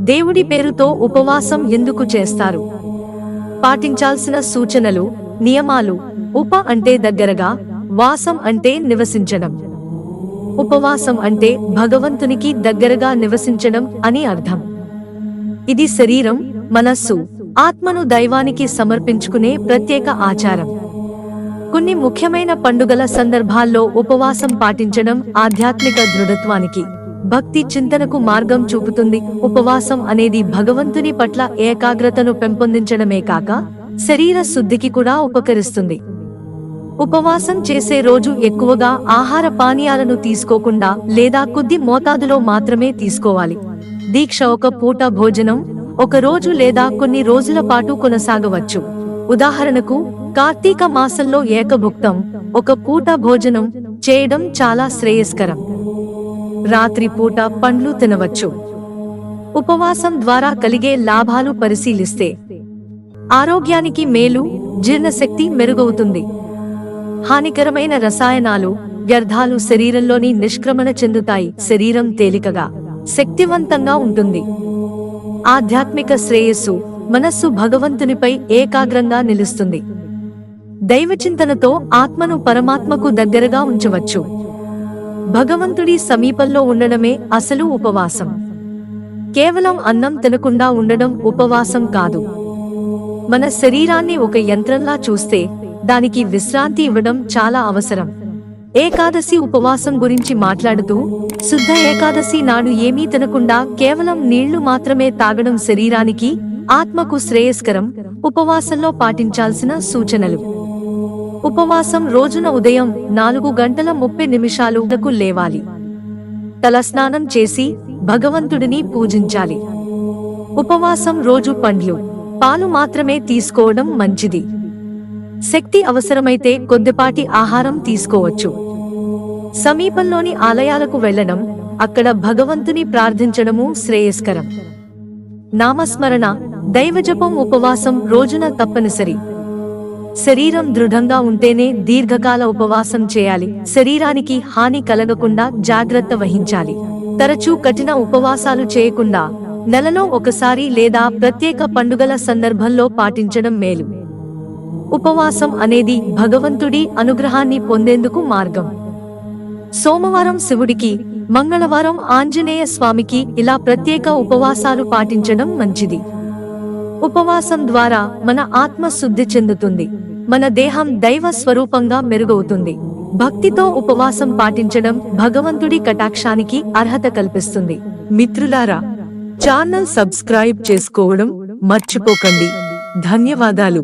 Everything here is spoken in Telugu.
దేవుడి పేరుతో ఉపవాసం ఎందుకు చేస్తారు? పాటించాల్సిన సూచనలు నియమాలు ఉప అంటే దగ్గరగా వాసం అంటే నివసించడం. ఉపవాసం అంటే భగవంతునికి దగ్గరగా నివసించడం అని అర్థం. ఇది శరీరం మనస్సు ఆత్మను దైవానికి సమర్పించుకునే ప్రత్యేక ఆచారం. కొన్ని ముఖ్యమైన పండుగల సందర్భాల్లో ఉపవాసం పాటించడం ఆధ్యాత్మిక దృఢత్వానికి భక్తి చింతనకు మార్గం చూపుతుంది. ఉపవాసం అనేది భగవంతుని పట్ల ఏకాగ్రతను పెంపొందించడమే కాక శరీర శుద్ధికి కూడా ఉపకరిస్తుంది. ఉపవాసం చేసే రోజు ఎక్కువగా ఆహార పానీయాలను తీసుకోకుండా లేదా కొద్ది మోతాదులో మాత్రమే తీసుకోవాలి. దీక్ష ఒక పూట భోజనం ఒక రోజు లేదా కొన్ని రోజుల పాటు కొనసాగవచ్చు. ఉదాహరణకు కార్తీక మాసంలో ఏకభుక్తం ఒక పూట భోజనం చేయడం చాలా శ్రేయస్కరం. రాత్రి పూట పండ్లు తినవచ్చు. ఉపవాసం ద్వారా కలిగే లాభాలు పరిశీలిస్తే ఆరోగ్యానికి మేలు జీర్ణశక్తి మెరుగవుతుంది. హానికరమైన రసాయనాలు వ్యర్థాలు శరీరంలోని నిష్క్రమణ చెందుతాయి. శరీరం తేలికగా శక్తివంతంగా ఉంటుంది. ఆధ్యాత్మిక శ్రేయస్సు మనస్సు భగవంతునిపై ఏకాగ్రంగా నిలుస్తుంది. దైవచింతనతో ఆత్మను పరమాత్మకు దగ్గరగా ఉంచవచ్చు. భగవంతుడి సమీపంలో ఉండడమే అసలు ఉపవాసం. కేవలం అన్నం తినకుండా ఉండడం ఉపవాసం కాదు. మన శరీరాన్ని ఒక యంత్రంలా చూస్తే దానికి విశ్రాంతి ఇవ్వడం చాలా అవసరం. ఏకాదశి ఉపవాసం గురించి మాట్లాడుతూ శుద్ధ ఏకాదశి నాడు ఏమీ తినకుండా కేవలం నీళ్ళు మాత్రమే తాగడం శరీరానికి ఆత్మకు శ్రేయస్కరం ఉపవాసంలో పాటించాల్సిన సూచనలు. ఉపవాసం రోజున ఉదయం నాలుగు గంటల ముప్పై నిమిషాలకు లేవాలి. తలస్నానం చేసి భగవంతుడిని పూజించాలి. ఉపవాసం రోజు పండ్లు పాలు మాత్రమే తీసుకోవడం మంచిది. శక్తి అవసరమైతే కొద్దిపాటి ఆహారం తీసుకోవచ్చు. సమీపంలోని ఆలయాలకు వెళ్ళడం అక్కడ భగవంతుని ప్రార్థించడము శ్రేయస్కరం. నామస్మరణ దైవజపం ఉపవాసం రోజున తప్పనిసరి. శరీరం దృఢంగా ఉంటేనే దీర్ఘకాల ఉపవాసం చేయాలి. శరీరానికి హాని కలగకుండా జాగ్రత్త వహించాలి. తరచూ కఠిన ఉపవాసాలు చేయకుండా నెలలో ఒకసారి లేదా ప్రత్యేక పండుగల సందర్భంలో పాటించడం మేలు. ఉపవాసం అనేది భగవంతుడి అనుగ్రహాన్ని పొందేందుకు మార్గం. సోమవారం శివుడికి మంగళవారం ఆంజనేయ స్వామికి ఇలా ప్రత్యేక ఉపవాసాలు పాటించడం మంచిది. ఉపవాసం ద్వారా మన ఆత్మ శుద్ధి చెందుతుంది. మన దేహం దైవ స్వరూపంగా మెరుగవుతుంది. భక్తితో ఉపవాసం పాటించడం భగవంతుడి కటాక్షానికి అర్హత కల్పిస్తుంది. మిత్రులారా ఛానల్ సబ్స్క్రైబ్ చేసుకోవడం మర్చిపోకండి. ధన్యవాదాలు.